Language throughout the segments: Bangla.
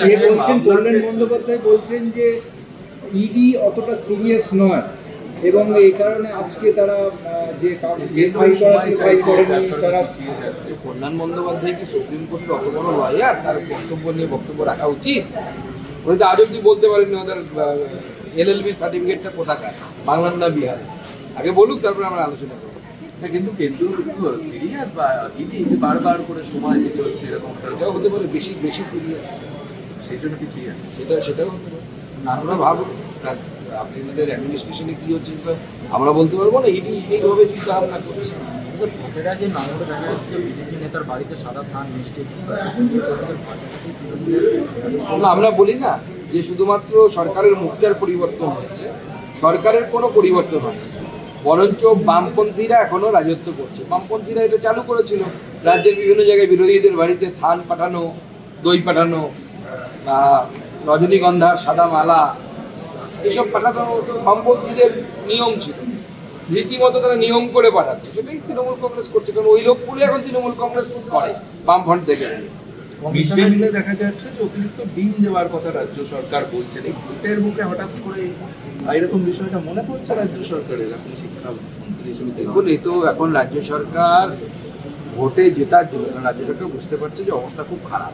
যে বলছেন কল্যাণ বন্দ্যোপাধ্যায় বলছেন যে ইডি অতটা সিরিয়াস নয় এবং এই কারণে আজকে তারা যে যে করাতে ফাইল করেনি তারা কল্যাণ বন্দ্যোপাধ্যায় কি সুপ্রিম কোর্টের অত বড় লয়ার তার বক্তব্য নিয়ে বক্তব্য রাখা উচিত? উনি তো আজ অব্দি বলতে পারেননি ওদের এলএলবি সার্টিফিকেটটা কোথাকার? বাংলার না বিহারে আগে বলুক তারপরে আমরা আলোচনা করব। কিন্তু কেন্দ্র সিরিয়াস বা ইডি যে বারবার করে সময় নিয়ে চলছে এরকম হতে পারে বেশি বেশি সিরিয়াস। সেই জন্য পিছিয়ে যাচ্ছে সেটা সেটাও হতে পারে। আমরা রাত- আপনাদের অ্যাডমিনিস্ট্রেশনে কি হচ্ছে আমরা বলতে পারব না? ইডি এইভাবে চিন্তা ভাবনা করছে। যে নম্বরে দেখা যাচ্ছে বিজেপি নেতার বাড়িতে সাদা ধান মিষ্টি না, আমরা বলি না যে শুধুমাত্র সরকারের মুখটার পরিবর্তন হয়েছে সরকারের কোনো পরিবর্তন হয়নি বরঞ্চ বামপন্থীরা এখনও রাজত্ব করছে। বামপন্থীরা এটা চালু করেছিল। রাজ্যের বিভিন্ন জায়গায় বিরোধীদের বাড়িতে থান পাঠানো দই পাঠানো বা রজনীগন্ধার সাদা মালা এসব পাঠানো তো বামপন্থীদের নিয়ম ছিল। রীতিমতো তারা নিয়ম করে পাঠাচ্ছে সেটাই তৃণমূল কংগ্রেস করছে কারণ ওই লোকগুলো এখন তৃণমূল কংগ্রেস করে বামফ্রন্ট থেকে। মিলে দেখা যাচ্ছে যে অতিরিক্ত ডিম দেওয়ার কথা রাজ্য সরকার বলছেন এই ভোটের মুখে হঠাৎ করে এরকম বিষয়টা মনে পড়ছে রাজ্য সরকারের? আপনি শিক্ষামন্ত্রী হিসেবে দেখুন এই তো এখন রাজ্য সরকার ভোটে জেতার জন্য রাজ্য সরকার বুঝতে পারছে যে অবস্থা খুব খারাপ।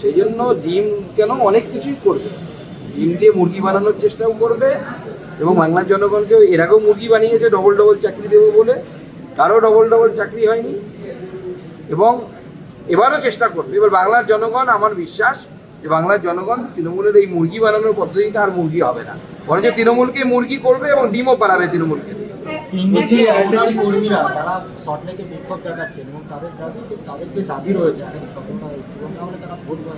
সেই জন্য ডিম কেন অনেক কিছুই করবে। ডিম দিয়ে মুরগি বানানোর চেষ্টাও করবে এবং বাংলার জনগণকে এর আগেও মুরগি বানিয়েছে ডবল ডবল চাকরি দেবো বলে। কারও ডবল ডবল চাকরি হয়নি এবং এবারও চেষ্টা করবে। এবার বাংলার জনগণ আমার বিশ্বাস যে বাংলার জনগণ তৃণমূলের এই মুরগি বানানোর পদ্ধতিতে আর মুরগি হবে না। বরঞ্চ তৃণমূলকে মুরগি করবে এবং ডিমও পাড়াবে তৃণমূলকে। ইংরেজি এয়ারটেল কর্মীরা তারা সল্টলেকে বিক্ষোভ দেখাচ্ছেন এবং তাদের দাবি যে তাদের যে দাবি রয়েছে এখানে সতর্কতা পূরণ তারা ভোট দেওয়া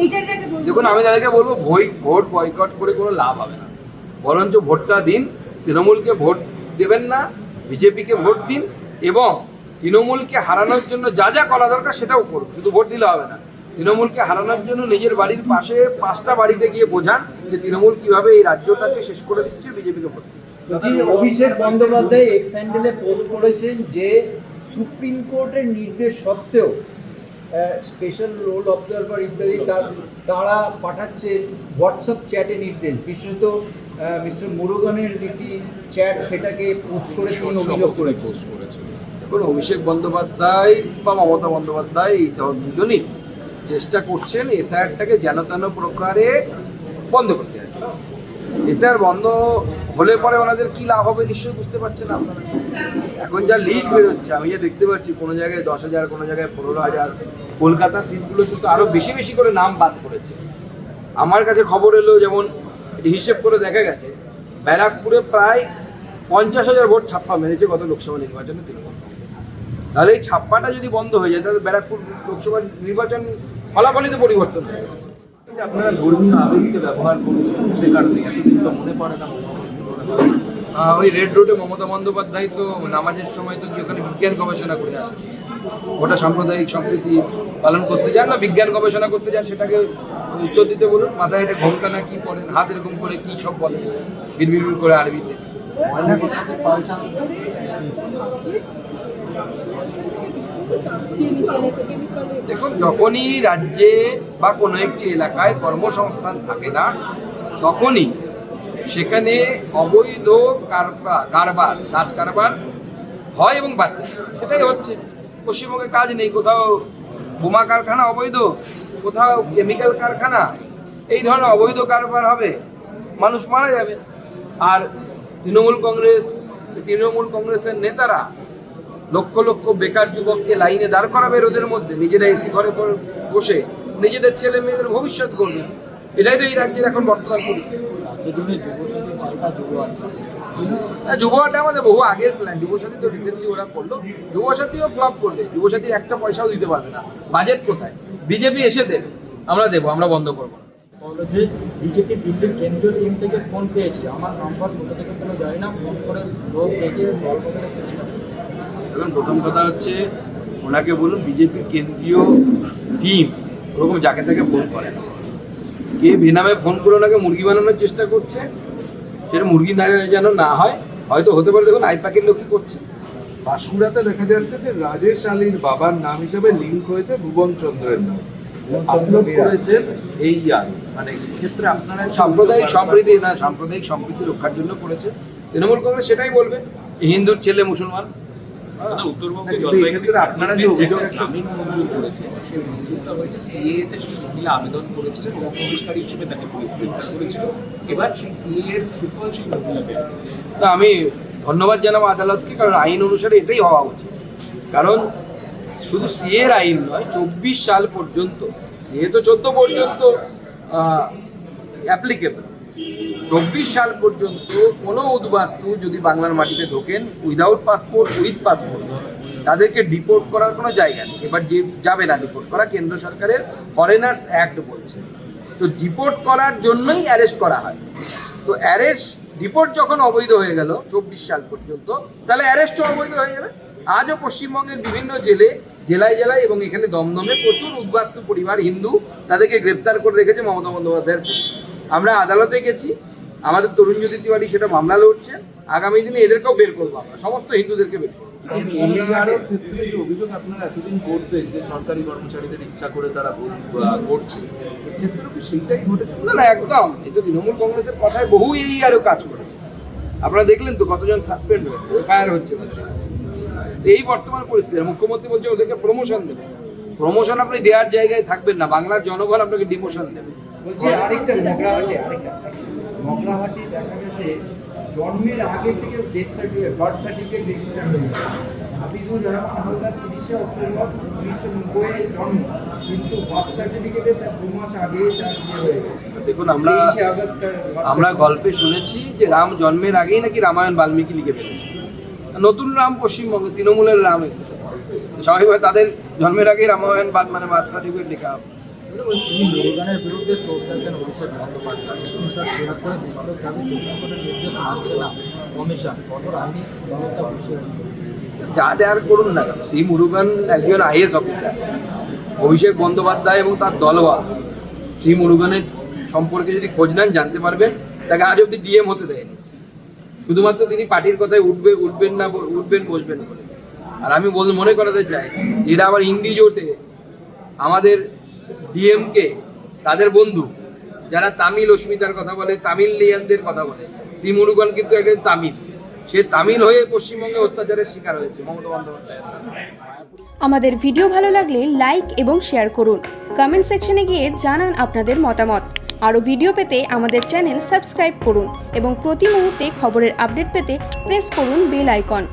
এইটার দেখে বলতে দেখুন আমি তাদেরকে বলব ভই ভোট বয়কট করে কোনো লাভ হবে না। বরঞ্চ ভোটটা দিন তৃণমূলকে ভোট দেবেন না বিজেপিকে ভোট দিন এবং তৃণমূলকে হারানোর জন্য যা যা করা দরকার সেটাও করুন। শুধু ভোট দিলে হবে না। তৃণমূলকে হারানোর জন্য নিজের বাড়ির পাশে পাঁচটা বাড়িতে গিয়ে বোঝান যে তৃণমূল কীভাবে এই রাজ্যটাকে শেষ করে দিচ্ছে বিজেপিকে ভোট দিন। অভিষেক বন্দ্যোপাধ্যায় এক্স হ্যান্ডেলে পোস্ট করেছেন যে সুপ্রিম কোর্টের নির্দেশ সত্ত্বেও স্পেশাল রোল অবজারভার ইত্যাদি তার তারা পাঠাচ্ছে হোয়াটসঅ্যাপ চ্যাটে নির্দেশ। বিশেষত মিস্টার মুরুগানের যেটি চ্যাট সেটাকে পোস্ট করে তিনি অভিযোগ করেছেন। দেখুন অভিষেক বন্দ্যোপাধ্যায় বা মমতা বন্দ্যোপাধ্যায় এই দুজনই চেষ্টা করছেন এসআইআরটাকে যেন তেন প্রকারে বন্ধ করতে। এসআইআর বন্ধ হলে পরে ওনাদের কি লাভ হবে নিশ্চয়ই বুঝতে পারছেন আপনারা। এখন যা লিড বেরোচ্ছে, আমি যা দেখতে পাচ্ছি, কোনো জায়গায় দশ হাজার, কোনো জায়গায় পনেরো হাজার। কলকাতার সিটগুলো কিন্তু আরও বেশি বেশি করে নাম বাদ করেছে আমার কাছে খবর এলো, যেমন হিসেব করে দেখা গেছে, ব্যারাকপুরে প্রায় পঞ্চাশ হাজার ভোট ছাপ্পা মেরেছে গত লোকসভা নির্বাচনে তৃণমূল কংগ্রেস। তাহলে এই ছাপ্পাটা যদি বন্ধ হয়ে যায়, তাহলে ব্যারাকপুর লোকসভা নির্বাচন ফলাফলই তো পরিবর্তন হয়ে গেছে। আপনারা ধর্মীয় আবেগকে ব্যবহার করছেন সে কারণে এতদিন তো মনে পড়ে না। ওই রেড রোডে মমতা বন্দ্যোপাধ্যায় তো নামাজের সময় তো ওখানে বিজ্ঞান গবেষণা করে আসে। ওটা সাম্প্রদায়িক সম্প্রীতি পালন করতে যান না বিজ্ঞান গবেষণা করতে যান সেটাকে উত্তর দিতে বলুন মাথায় এটা ঘোমটা না কি পড়েন হাত এরকম করে কি সব বলেন বিড়বিড় করে আরবিতে। দেখুন, যখনই রাজ্যে বা কোনো একটি এলাকায় কর্মসংস্থান থাকে না, তখনই সেখানে অবৈধ কারবা- কারবার কাজ কারবার হয় এবং বাড়তে সেটাই হচ্ছে। পশ্চিমবঙ্গে কাজ নেই, কোথাও বোমা কারখানা অবৈধ, কোথাও কেমিক্যাল কারখানা, এই ধরনের অবৈধ কারবার হবে, মানুষ মারা যাবে। আর তৃণমূল কংগ্রেস, তৃণমূল কংগ্রেসের নেতারা লক্ষ লক্ষ বেকার যুবককে লাইনে দাঁড় করাবে রোদের মধ্যে। নিজেরা এসি ঘরে বসে নিজেদের ছেলে মেয়েদের ভবিষ্যৎ করবে এটাই তো এই রাজ্যের এখন বর্তমান পরিস্থিতি। রাজ্যজুড়ে যুবশক্তি চালটা যুব আড্ডা হ্যাঁ, যুবসাথী আমাদের বহু আগের প্ল্যান যুবসাথী তো রিসেন্টলি ওরা করল। যুবসাথীও ফ্লপ করবে যুবসাথীর একটা পয়সাও দিতে পারবে না। বাজেট কোথায়? বিজেপি এসে দেবে। আমরা দেবো আমরা বন্ধ করব যে বিজেপি দিল্লির কেন্দ্রীয় টিম থেকে ফোন পেয়েছি। আমার নাম্বার কোথা থেকে কোনো যায় না। ফোন করে লোক ডেকে দল বসানোর চেষ্টা এখন প্রথম কথা হচ্ছে ওনাকে বলুন বিজেপির কেন্দ্রীয় টিম ওরকম যাকে তাকে ফোন করে। কে বেনামে ফোন করে ওনাকে মুরগি বানানোর চেষ্টা করছে সেটা মুরগি না যেন না হয় হয়তো হতে পারে দেখুন আইপ্যাকের লোকই করছে। বাঁশকুড়াতে দেখা যাচ্ছে যে রাজেশ আলীর বাবার নাম হিসেবে লিঙ্ক হয়েছে ভুবন চন্দ্রের নাম। আপলোড করেছেন এই ইয়ার মানে ক্ষেত্রে আপনারা সাম্প্রদায়িক সম্প্রীতি না সাম্প্রদায়িক সম্প্রীতি রক্ষার জন্য করেছে। তৃণমূল কংগ্রেস সেটাই বলবে হিন্দুর ছেলে মুসলমান। উত্তরবঙ্গে না, কিন্তু জলপাইগুড়ি এক্ষেত্রে আপনারা যে অভিযোগ একটা- গ্রামীণ করেছে সেই অভিযোগটা হয়েছে সিএ তে সেই মহিলা আবেদন করেছিলেন এবং হিসেবে তাকে পুলিশ গ্রেপ্তার করেছিল। এবার সেই সিএ এর সুফল সেই মহিলা পেল তা আমি ধন্যবাদ জানাব আদালতকে কারণ আইন অনুসারে এটাই হওয়া উচিত। কারণ শুধু সিএর আইন নয় চব্বিশ সাল পর্যন্ত সিএ তো চোদ্দ পর্যন্ত অ্যাপ্লিকেবল চব্বিশ সাল পর্যন্ত কোনো উদ্বাস্তু যদি বাংলার মাটিতে ঢোকেন উইদাউট পাসপোর্ট উইথ পাসপোর্ট তাদেরকে ডিপোর্ট করার কোনো জায়গা নেই। এবার যে যাবে না ডিপোর্ট করা, কেন্দ্র সরকারের ফরেনার্স অ্যাক্ট বলছে। তো ডিপোর্ট করার জন্যই অ্যারেস্ট করা হয়। তো অ্যারেস্ট ডিপোর্ট যখন অবৈধ হয়ে গেল, চব্বিশ সাল পর্যন্ত, তাহলে অ্যারেস্টও অবৈধ হয়ে যাবে। আজও পশ্চিমবঙ্গের বিভিন্ন জেলে, জেলায় জেলায় এবং এখানে দমদমে প্রচুর উদ্বাস্তু পরিবার হিন্দু তাদেরকে গ্রেপ্তার করে রেখেছে মমতা বন্দ্যোপাধ্যায়ের। আমরা আদালতে গেছি আমাদের তরুণজ্যোতি তিওয়ারি সেটা মামলা লড়ছে আগামী দিনে এদেরকেও বের করব আমরা সমস্ত হিন্দুদেরকে বের করব। ক্ষেত্রে যে অভিযোগ আপনারা এতদিন করতেন যে সরকারি কর্মচারীদের ইচ্ছা করে তারা করছে ক্ষেত্রেও কি সেইটাই ঘটেছে? না না একদম। এই তো তৃণমূল কংগ্রেসের কথায় বহু এই আরও কাজ করেছে। আপনারা দেখলেন তো কতজন সাসপেন্ড হয়েছে এফআইআর হচ্ছে এই বর্তমান পরিস্থিতি মুখ্যমন্ত্রী বলছে ওদেরকে প্রমোশন দেবে। প্রমোশন আপনি দেওয়ার জায়গায় থাকবেন না বাংলার জনগণ আপনাকে ডিমোশন দেবে। বলছি আরেকটা মগরাহাটি আরেকটা। মগরাহাটি দেখা গেছে জন্মের আগে থেকে death certificate birth certificate register হয়ে গেছে। হাফিজুর রহমান হালদার তিরিশে অক্টোবর উনিশশো নব্বই জন্ম কিন্তু বার্থ সার্টিফিকেটে তার দু মাস আগে তার বিয়ে হয়ে গেছে। দেখুন আমরা আমরা গল্পে শুনেছি যে রাম জন্মের আগেই নাকি রামায়ণ বাল্মীকি লিখে ফেলেছে। নতুন রাম পশ্চিমবঙ্গে তৃণমূলের রাম। সবাই তাদের জন্মের আগেই রামায়ণ বাদ মানে বার্থ সার্টিফিকেট লেখা হবে। যা দেয়ার করুন না কেন? সেই মুরুগান একজন আইএস অফিসার। অভিষেক বন্দ্যোপাধ্যায় এবং তার দলওয়া। সেই মুরুগানের সম্পর্কে যদি খোঁজ নেন, জানতে পারবেন, তাকে আজ অব্দি ডিএম হতে দেয়নি। শুধুমাত্র তিনি পার্টির কথায় উঠবে, উঠবেন না, উঠবেন, বসবেন আর আমি বল, মনে করাতে চাই, যেটা আবার ইংরেজি জোটে আমাদের ডিএমকে তাদের বন্ধু, যারা তামিল অস্মিতার কথা বলে তামিলিয়ানদের কথা বলে। সি মুরুগান কিন্তু একজন তামিল। সে তামিল হয়ে পশ্চিমবঙ্গে অত্যাচারের শিকার হয়েছে। মমতা বন্দ্যোপাধ্যায়। আমাদের ভিডিও ভালো লাগলে লাইক এবং শেয়ার করুন। কমেন্ট সেকশনে গিয়ে জানান আপনাদের মতামত। আরও ভিডিও পেতে আমাদের চ্যানেল সাবস্ক্রাইব করুন এবং প্রতি মুহূর্তে খবরের আপডেট পেতে প্রেস করুন বেল আইকন।